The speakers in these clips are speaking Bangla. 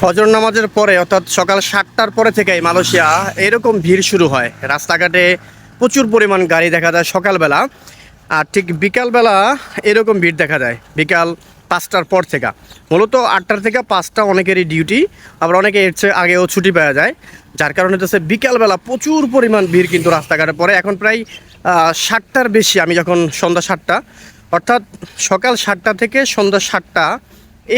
ফজর নামাজের পরে, অর্থাৎ সকাল সাতটার পরে থেকেই মালয়েশিয়া এরকম ভিড় শুরু হয়। রাস্তাঘাটে প্রচুর পরিমাণ গাড়ি দেখা যায় সকালবেলা। আর ঠিক বিকালবেলা এরকম ভিড় দেখা যায়, বিকাল পাঁচটার পর থেকে। মূলত আটটার থেকে পাঁচটা অনেকেরই ডিউটি, আবার অনেকে এর চেয়ে আগেও ছুটি পাওয়া যায়। যার কারণে হচ্ছে বিকালবেলা প্রচুর পরিমাণ ভিড় কিন্তু রাস্তাঘাটে পড়ে। এখন প্রায় ষাটটার বেশি আমি যখন সন্ধ্যা সাতটা, অর্থাৎ সকাল সাতটা থেকে সন্ধ্যা সাতটা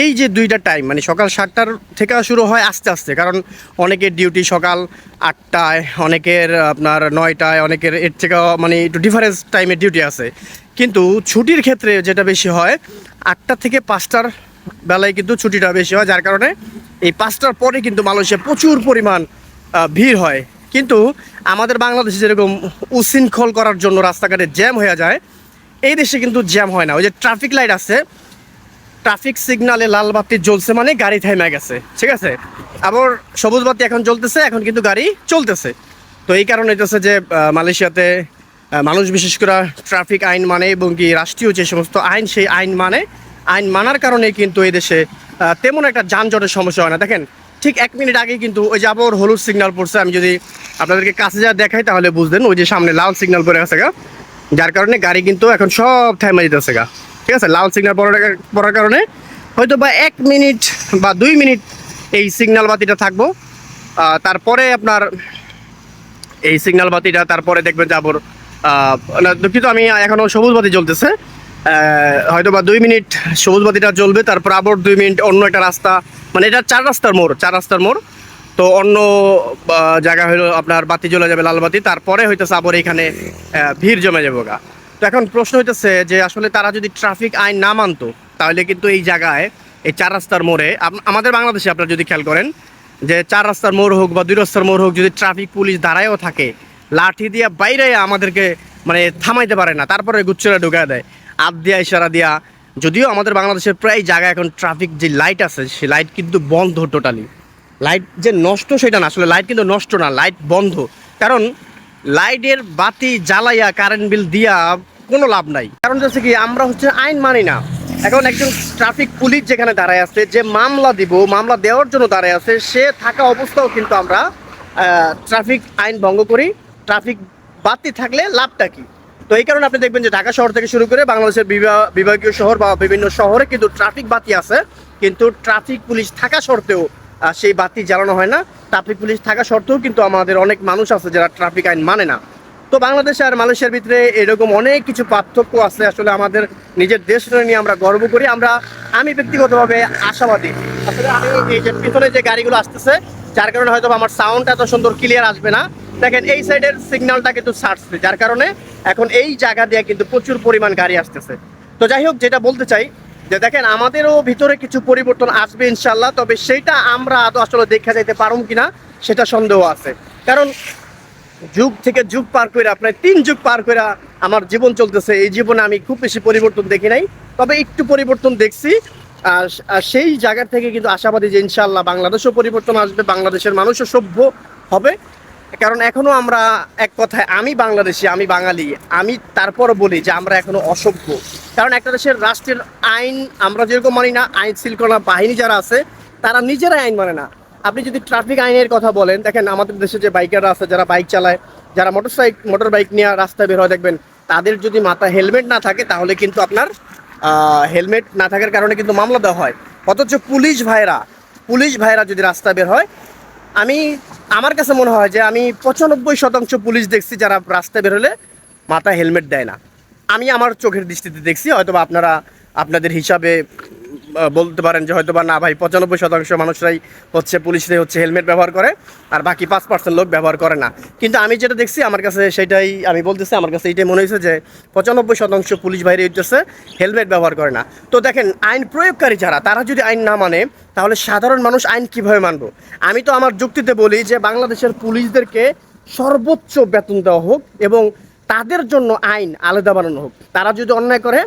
এই যে দুইটা টাইম মানে সকাল সাতটার থেকে শুরু হয় আস্তে আস্তে, কারণ অনেকের ডিউটি সকাল আটটায়, অনেকের আপনার নয়টায়, অনেকের এর থেকে মানে একটু ডিফারেন্স টাইমের ডিউটি আছে। কিন্তু ছুটির ক্ষেত্রে যেটা বেশি হয়, আটটা থেকে পাঁচটার বেলায় কিন্তু ছুটিটা বেশি হয়, যার কারণে এই পাঁচটার পরে কিন্তু মালয়েশিয়া প্রচুর পরিমাণ ভিড় হয়। কিন্তু আমাদের বাংলাদেশে যেরকম উশৃঙ্খল করার জন্য রাস্তাঘাটে জ্যাম হয়ে যায়, এই দেশে কিন্তু জ্যাম হয় না। ওই যে ট্রাফিক লাইট আছে ট্রাফিক সিগনালে লাল বাতি জ্বলছে মানে গাড়ি থেমে গেছে, ঠিক আছে? আবার সবুজ বাতি এখন জ্বলতেছে, এখন কিন্তু গাড়ি চলতেছে। তো এই কারণে হইতেছে যে মালয়েশিয়াতে মানুষ বিশেষ করে ট্রাফিক আইন মানে এবং কি রাষ্ট্রীয় যে সমস্ত আইন, সেই আইন মানে আইন মানার কারণে কিন্তু এই দেশে তেমন একটা যানজটের সমস্যা হয় না। দেখেন, ঠিক এক মিনিট আগেই কিন্তু ওই যে আবার হলুদ সিগন্যাল পড়ছে, আমি যদি আপনাদেরকে কাছে যা দেখাই তাহলে বুঝবেন, ওই যে সামনে লাল সিগন্যাল পড়ে গেছে গা, যার কারণে গাড়ি কিন্তু এখন সব থেমে যেতেছে গা। ঠিক আছে? লাল সিগন্যাল পড়ার কারণে হয়তো বা এক মিনিট বা দুই মিনিট এই সিগন্যাল বাতিটা থাকব। তারপরে আপনার এই সিগন্যাল বাতিটা, তারপরে দেখবেন যে আবার দুঃখিত, আমি এখনও সবুজ বাতি জ্বলতেছে। হয়তো বা দুই মিনিট সবুজ বাতিটা জ্বলবে, তারপর আবার দুই মিনিট অন্য একটা রাস্তা মানে এটা চার রাস্তার মোড়, চার রাস্তার মোড়। তো অন্য জায়গা হলো আপনার বাতি জ্বলে যাবে লাল বাতি, তারপরে হয়তো আবার এখানে ভিড় জমে যাবে গা। তো এখন প্রশ্ন হইতেছে যে আসলে তারা যদি ট্রাফিক আইন না মানতো, তাহলে কিন্তু এই জায়গায় এই চার রাস্তার মোড়ে আমাদের বাংলাদেশে আপনারা যদি খেয়াল করেন, যে চার রাস্তার মোড় হোক বা দুই রাস্তার মোড় হোক যদি ট্রাফিক পুলিশ দাঁড়ায়ও থাকে, লাঠি দিয়ে বাইরে আমাদেরকে মানে থামাইতে পারে না, তারপরে গুচ্ছরা ঢুকা দেয়। আপ দিয়া, ইশারা দিয়া, যদিও আমাদের বাংলাদেশের প্রায় জায়গায় এখন ট্রাফিক যে লাইট আছে সেই লাইট কিন্তু বন্ধ টোটালি লাইট যে নষ্ট সেটা না, আসলে লাইট কিন্তু নষ্ট না, লাইট বন্ধ। কারণ লাইটের বাতি জ্বালাইয়া কারেন্ট বিল দিয়া কোনো লাভ নাই। কারণ হচ্ছে কি, আমরা হচ্ছে আইন মানি না। এখন একজন ট্রাফিক পুলিশ যেখানে দাঁড়ায় আছে, যে মামলা দিব, মামলা দেওয়ার জন্য দাঁড়ায় আছে, সে থাকা অবস্থাও কিন্তু আমরা ট্রাফিক আইন ভঙ্গ করি। ট্রাফিক বাতি থাকলে লাভটা কি? তো এই কারণে আপনি দেখবেন যে ঢাকা শহর থেকে শুরু করে বাংলাদেশের বিভা- বিভাগীয় শহর বা বিভিন্ন শহরে কিন্তু ট্রাফিক বাতি আছে। কিন্তু ট্রাফিক পুলিশ থাকা সত্ত্বেও সেই বাতি জ্বালানো হয় না। ট্রাফিক পুলিশ থাকা সত্ত্বেও কিন্তু আমাদের অনেক মানুষ আছে যারা ট্রাফিক আইন মানে না। তো বাংলাদেশ আর মালয়েশিয়ার ভিতরে এরকম অনেক কিছু পার্থক্য আছে আসলে আমাদের নিজের দেশ নিয়ে আমরা গর্ব করি। আমরা, আমি ব্যক্তিগতভাবে আশাবাদী। আসলে আমি এই যে পিছনে যে গাড়িগুলো আসতেছে, যার কারণে হয়তো আমার সাউন্ড এত সুন্দর ক্লিয়ার আসবে না। দেখেন, এই সাইডের সিগন্যালটা কিন্তু ছাড়ছে, যার কারণে এখন এই জায়গা দিয়ে কিন্তু প্রচুর পরিমাণ গাড়ি আসতেছে। তো যাই হোক, যেটা বলতে চাই, যে দেখেন, আমাদেরও ভিতরে কিছু পরিবর্তন আসবে ইনশাল্লাহ তবে সেইটা আমরা আদৌ আসলে দেখা যাইতে পারুম কিনা, সেটা সন্দেহ আছে। কারণ যুগ থেকে যুগ পার করে, আপনার তিন যুগ পার করে আমার জীবন চলতেছে। এই জীবনে আমি খুব বেশি পরিবর্তন দেখি নাই, তবে একটু পরিবর্তন দেখছি। আর সেই জায়গা থেকে কিন্তু আশাবাদী যে ইনশাল্লাহ বাংলাদেশও পরিবর্তন আসবে, বাংলাদেশের মানুষও সভ্য হবে। কারণ এখনও আমরা এক কথায় আমি বাংলাদেশি, আমি বাঙালি, আমি তারপরও বলি যে আমরা এখনও অসভ্য। কারণ একটা দেশের রাষ্ট্রের আইন আমরা যেরকম মানি না আইন শৃঙ্খলা বাহিনী যারা আছে, তারা নিজেরাই আইন মানে না। আপনি যদি ট্রাফিক আইনের কথা বলেন, দেখেন আমাদের দেশে যে বাইকাররা আছে, যারা বাইক চালায়, যারা মোটর সাইক মোটর বাইক নিয়ে রাস্তায় বের হয়, দেখবেন তাদের যদি মাথায় হেলমেট না থাকে, তাহলে কিন্তু আপনার হেলমেট না থাকার কারণে কিন্তু মামলা দেওয়া হয়। অথচ পুলিশ ভাইরা পুলিশ ভাইরা যদি রাস্তায় বের হয়, আমি, আমার কাছে মনে হয় যে আমি পঁচানব্বই শতাংশ পুলিশ দেখছি, যারা রাস্তায় বের হলে মাথায় হেলমেট দেয় না। আমি আমার চোখের দৃষ্টিতে দেখছি হয়তো আপনারা, আপনাদের হিসাবে বলতে পারেন যে হয়তো বা না ভাই, পঁচানব্বই শতাংশ মানুষরাই হচ্ছে পুলিশরাই হচ্ছে হেলমেট ব্যবহার করে, আর বাকি পাঁচ পার্সেন্ট লোক ব্যবহার করে না। কিন্তু আমি যেটা দেখছি, আমার কাছে সেটাই, আমি বলতেছি, আমার কাছে এইটাই মনে হয়েছে যে পঁচানব্বই শতাংশ পুলিশ বাইরে হচ্ছে হেলমেট ব্যবহার করে না। তো দেখেন, আইন প্রয়োগকারী যারা, তারা যদি আইন না মানে তাহলে সাধারণ মানুষ আইন কীভাবে মানবো? আমি তো আমার যুক্তিতে বলি যে বাংলাদেশের পুলিশদেরকে সর্বোচ্চ বেতন দেওয়া হোক এবং তাদের জন্য আইন আলাদা বানানো হোক। তারা যদি অন্যায় করে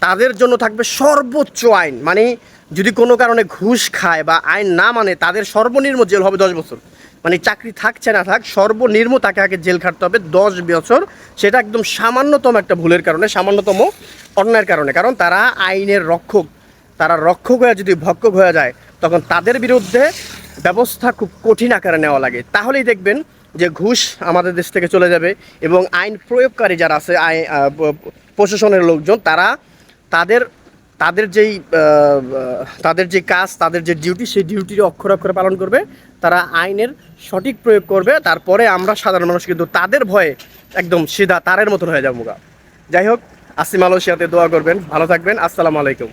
তাদের জন্য থাকবে সর্বোচ্চ আইন। মানে যদি কোনো কারণে ঘুষ খায় বা আইন না মানে তাদের সর্বনিম্ন জেল হবে দশ বছর। মানে চাকরি থাকছে না থাক, সর্বনিম্ন তাকে আগে জেল খাটতে হবে দশ বছর। সেটা একদম সামান্যতম একটা ভুলের কারণে, সামান্যতম অন্যায়ের কারণে। কারণ তারা আইনের রক্ষক। তারা রক্ষক হয়ে যদি ভক্ষক হয়ে যায়, তখন তাদের বিরুদ্ধে ব্যবস্থা খুব কঠিন আকারে নেওয়া লাগে। তাহলেই দেখবেন যে ঘুষ আমাদের দেশ থেকে চলে যাবে এবং আইন প্রয়োগকারী যারা আছে আইন প্রশাসনের লোকজন, তারা তাদের তাদের যেই তাদের যে কাজ, তাদের যে ডিউটি সেই ডিউটির অক্ষর অক্ষরে পালন করবে। তারা আইনের সঠিক প্রয়োগ করবে। তারপরে আমরা সাধারণ মানুষ কিন্তু তাদের ভয়ে একদম সিধা তারের মতন হয়ে যাব। যাই হোক আসি মালয়েশিয়াতে দোয়া করবেন। ভালো থাকবেন। আসসালামু আলাইকুম।